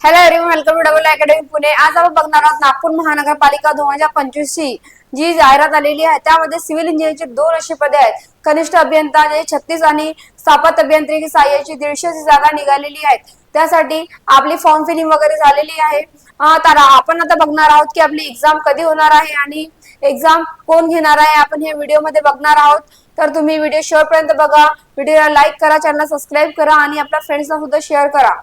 Hello every welcome to double academy Pune आज आपण बघणार आहोत नागपूर महानगरपालिका दोन हजार पंचवीस ची जी जाहिरात आलेली आहे त्यामध्ये सिव्हिल इंजिनिअरची दोन अशी पदे आहेत. कनिष्ठ अभियंता जे छत्तीस आणि स्थापत अभियांत्रिकी सहाय्याची दीडशे जागा निघालेली आहेत. त्यासाठी आपली फॉर्म फिलिंग वगैरे झालेली आहे. तर आपण आता बघणार आहोत की आपली एक्झाम कधी होणार आहे आणि एक्झाम कोण घेणार आहे आपण हे व्हिडिओमध्ये बघणार आहोत. तर तुम्ही व्हिडिओ शेवटपर्यंत बघा. व्हिडिओला लाईक करा चॅनल सबस्क्राईब करा आणि आपल्या फ्रेंड्सना सुद्धा शेअर करा.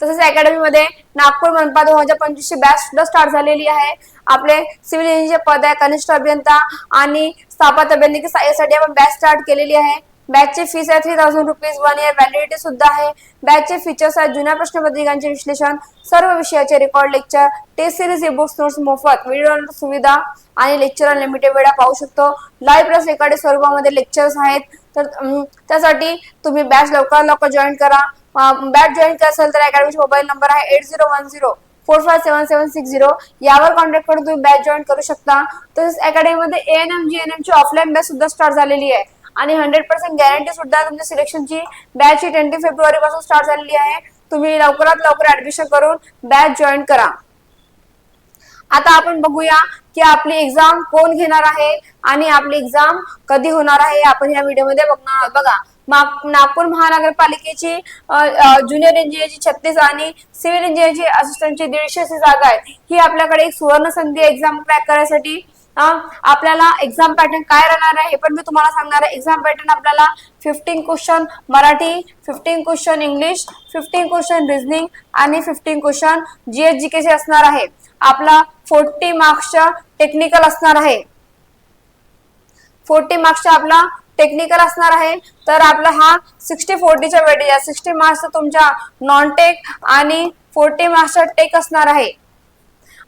तसेच अकॅडमीमध्ये नागपूर मनपा दोन हजार पंचवीसची बॅच सुद्धा स्टार्ट झालेली आहे. आपले सिव्हिल इंजिनियर पद आहे कनिष्ठ अभियंता आणि स्थापत अभियांत्रिकी यासाठी आपण बॅच स्टार्ट केलेली आहे. बॅचची फीस आहे three thousand rupees one year validity सुद्धा आहे. बॅचचे फीचर्स आहेत जुन्या प्रश्नपत्रिकांचे विश्लेषण सर्व विषयाचे record lecture test series e books notes मोफत व्हिडिओ सुविधा आणि लेक्चर अनलिमिटेड वेळा पाहू शकतो. लाईव्ह प्लस रेकॉर्डेड स्वरूपामध्ये लेक्चर्स आहेत. तर त्यासाठी तुम्ही बॅच लवकर लवकर जॉईन करा. बॅच जॉईन करायचं असेल तर अकॅडमीचा मोबाईल नंबर आहे eight zero one zero four five seven seven six zero यावर कॉन्टॅक्ट करून तुम्ही बॅच जॉईन करू शकता. तसेच अकॅडमीमध्ये एएनएम जी एन एम ची ऑफलाईन बॅच सुद्धा स्टार्ट झालेली आहे. आणि हंड्रेड पर्सेंट गॅरंटी सुद्धा तुमच्या सिलेक्शनची बॅच ही ट्वेंटी फेब्रुवारी पासून स्टार्ट झालेली आहे. तुम्ही लवकरात लवकर ऍडमिशन करून बॅच जॉईन करा. आता आपण बघूया की आपली एक्झाम कोण घेणार आहे आणि आपली एक्झाम कधी होणार आहे आपण या व्हिडिओमध्ये बघणार आहोत. बघा नागपूर महानगरपालिकेची ज्युनियर इंजिनियरची छत्तीस आणि सिव्हिल इंजिनियरची असिस्टंटची दीडशे अशी जागा आहेत. ही आपल्याकडे एक सुवर्ण संधी एक्झाम क्रॅक करण्यासाठी आपल्याला एक्झाम पॅटर्न काय राहणार आहे हे पण मी तुम्हाला सांगणार आहे. एक्झाम पॅटर्न आपल्याला fifteen question Marathi fifteen question English fifteen question reasoning आणि फिफ्टीन क्वेश्चन जीएस चे असणार आहे. आपला फोर्टी मार्क्सच्या टेक्निकल असणार आहे. फोर्टी मार्क्सचा आपला टेक्निकल असणार आहे तर आपला हा सिक्स्टी फोर्टीच्या वेळी सिक्स्टी मार्क्सचा तुमच्या नॉन टेक आणि फोर्टी मार्क्सचा टेक असणार आहे.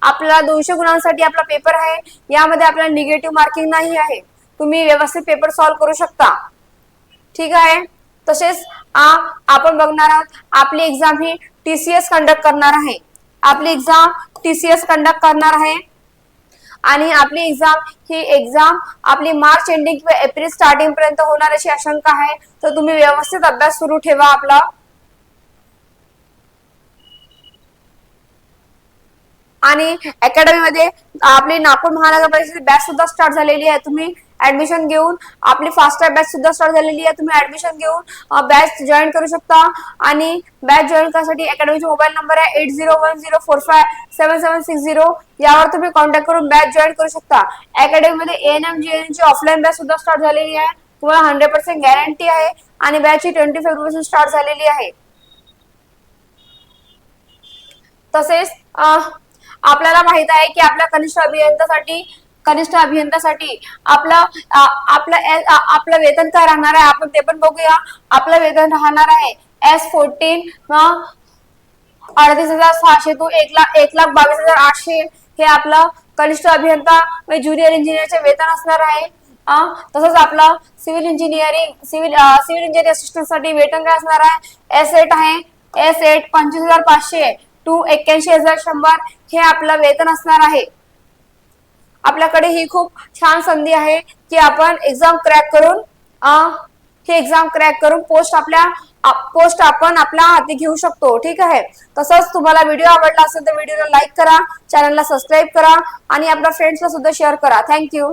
आपल्याला दोनशे गुणांसाठी आपला पेपर आहे यामध्ये आपल्याला निगेटिव्ह मार्किंग नाही आहे. तुम्ही व्यवस्थित पेपर सॉल्व्ह करू शकता. ठीक आहे? तसेच आपण बघणार आहोत आपली एक्झाम ही टीसीएस कंडक्ट करणार आहे. आपली एक्झाम टीसीएस कंडक्ट करणार आहे. आणि आपली एक्झाम ही एक्झाम आपली मार्च एंडिंग किंवा एप्रिल स्टार्टिंग पर्यंत होणार अशी आशंका आहे. तर तुम्ही व्यवस्थित अभ्यास सुरू ठेवा आपला. आणि अकॅडमीमध्ये आपली नागपूर महानगरपालिकेची बॅच सुद्धा स्टार्ट झालेली आहे. तुम्ही ऍडमिशन घेऊन आपली फास्ट ट्रॅक बॅच सुद्धा स्टार्ट झालेली आहे. तुम्ही ऍडमिशन घेऊन बॅच जॉईन करू शकता. आणि बॅच जॉईन करण्यासाठी अकॅडमीचा मोबाईल नंबर आहे eight zero one zero four five seven seven six zero यावर तुम्ही कॉन्टॅक्ट करून बॅच जॉईन करू शकता. अकॅडमी मध्ये जी एन ची ऑफलाईन बॅच सुद्धा स्टार्ट झालेली आहे. तुम्हाला हंड्रेड पर्सेंट गॅरंटी आहे. आणि बॅच ही ट्वेंटी फेब्रुवारी स्टार्ट झालेली आहे. तसेच आपल्याला माहीत आहे की आपल्या कनिष्ठ अभियंतासाठी कनिष्ठ अभियंतासाठी आपलं आपला आपलं आपलं वेतन काय राहणार आहे? आपण ते पण बघूया. आपलं वेतन राहणार आहे एस फोर्टीन अडतीस हजार सहाशे टू एक लाख एक लाख बावीस हजार आठशे. हे आपलं कनिष्ठ अभियंता ज्युनियर इंजिनियरचे वेतन असणार आहे. तसंच आपलं civil engineering civil civil engineering असिस्टंटसाठी वेतन काय असणार आहे? एस एट आहे. एस एट पंचवीस हजार पाचशे टू एक्क्याऐंशी हजार शंभर. हे आपलं वेतन असणार आहे. आपल्याकडे ही खूप छान संधी आहे की आपण एक्झाम क्रॅक करून ही एक्झाम क्रॅक करून पोस्ट आपल्या पोस्ट आपण आपल्या हाती घेऊ शकतो. ठीक आहे? तसंच तुम्हाला व्हिडिओ आवडला असेल तर व्हिडिओला लाईक करा चॅनलला सबस्क्राईब करा आणि आपल्या फ्रेंड्सला सुद्धा शेअर करा. थँक्यू